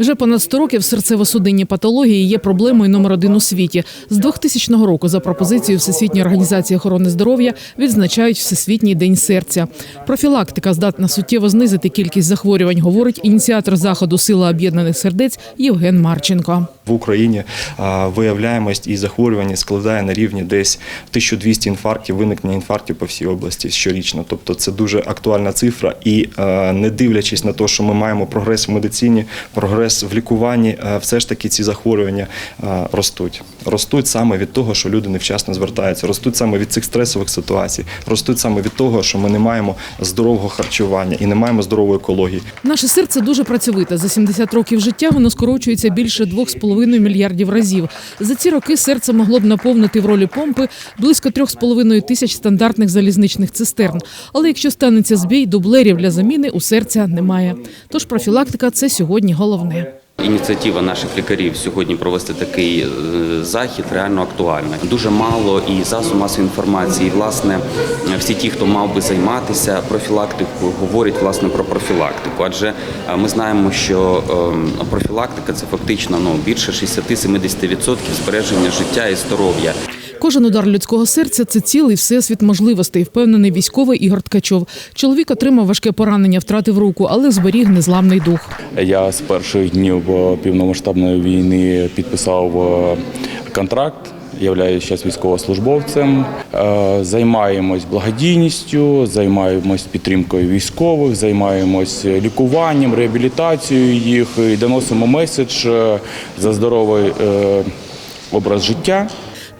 Вже понад 100 років серцево-судинні патології є проблемою номер один у світі. З 2000 року за пропозицією Всесвітньої організації охорони здоров'я відзначають Всесвітній день серця. Профілактика здатна суттєво знизити кількість захворювань, говорить ініціатор заходу Сила об'єднаних сердець Євген Марченко. В Україні виявляємость і захворювання складає на рівні десь 1200 інфарктів, виникнення інфарктів по всій області щорічно. Тобто це дуже актуальна цифра. І не дивлячись на те, що ми маємо прогрес в медицині, прогрес в лікуванні, все ж таки ці захворювання ростуть. Ростуть саме від того, що люди невчасно звертаються, ростуть саме від цих стресових ситуацій, ростуть саме від того, що ми не маємо здорового харчування і не маємо здорової екології. Наше серце дуже працьовите. За 70 років життя воно скорочується більше 2,5 мільярдів разів. За ці роки серце могло б наповнити в ролі помпи близько 3,5 тисяч стандартних залізничних цистерн. Але якщо станеться збій, дублерів для заміни у серця немає. Тож профілактика це сьогодні головне. Ініціатива наших лікарів сьогодні провести такий е, захід реально актуальна. Дуже мало і засоб масової інформації. І, власне, всі ті, хто мав би займатися профілактикою, говорять власне про профілактику. Адже е, ми знаємо, що е, профілактика це фактично ну більше 60-70% збереження життя і здоров'я. Кожен удар людського серця це цілий всесвіт можливостей, впевнений військовий Ігор Ткачов. Чоловік отримав важке поранення, втратив руку, але зберіг незламний дух. Я з перших днів е, повномасштабної війни підписав е, контракт. Являюсь зараз військовослужбовцем, Е, займаємось благодійністю, займаємось підтримкою військових, займаємось лікуванням, реабілітацією їх і доносимо меседж за здоровий образ життя.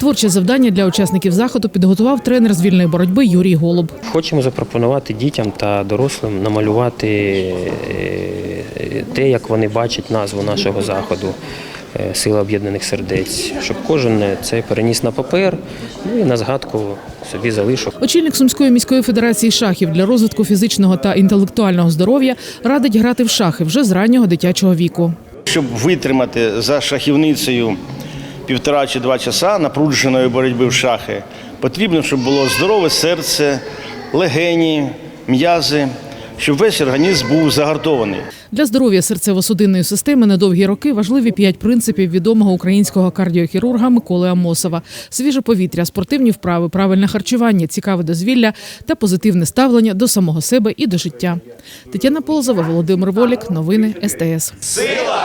Творче завдання для учасників заходу підготував тренер з вільної боротьби Юрій Голуб. Хочемо запропонувати дітям та дорослим намалювати е, те, як вони бачать назву нашого заходу. е, Сила об'єднаних сердець, щоб кожен це переніс на папер, ну і на згадку собі залишив. Очільник Сумської міської федерації шахів для розвитку фізичного та інтелектуального здоров'я радить грати в шахи вже з раннього дитячого віку. Щоб витримати за шахівницею півтора чи два часа напруженої боротьби в шахи, потрібно, щоб було здорове серце, легені, м'язи, щоб весь організм був загартований. Для здоров'я серцево-судинної системи на довгі роки важливі п'ять принципів відомого українського кардіохірурга Миколи Амосова: свіже повітря, спортивні вправи, правильне харчування, цікаве дозвілля та позитивне ставлення до самого себе і до життя. Тетяна Ползова, Володимир Волік, новини СТС. Сила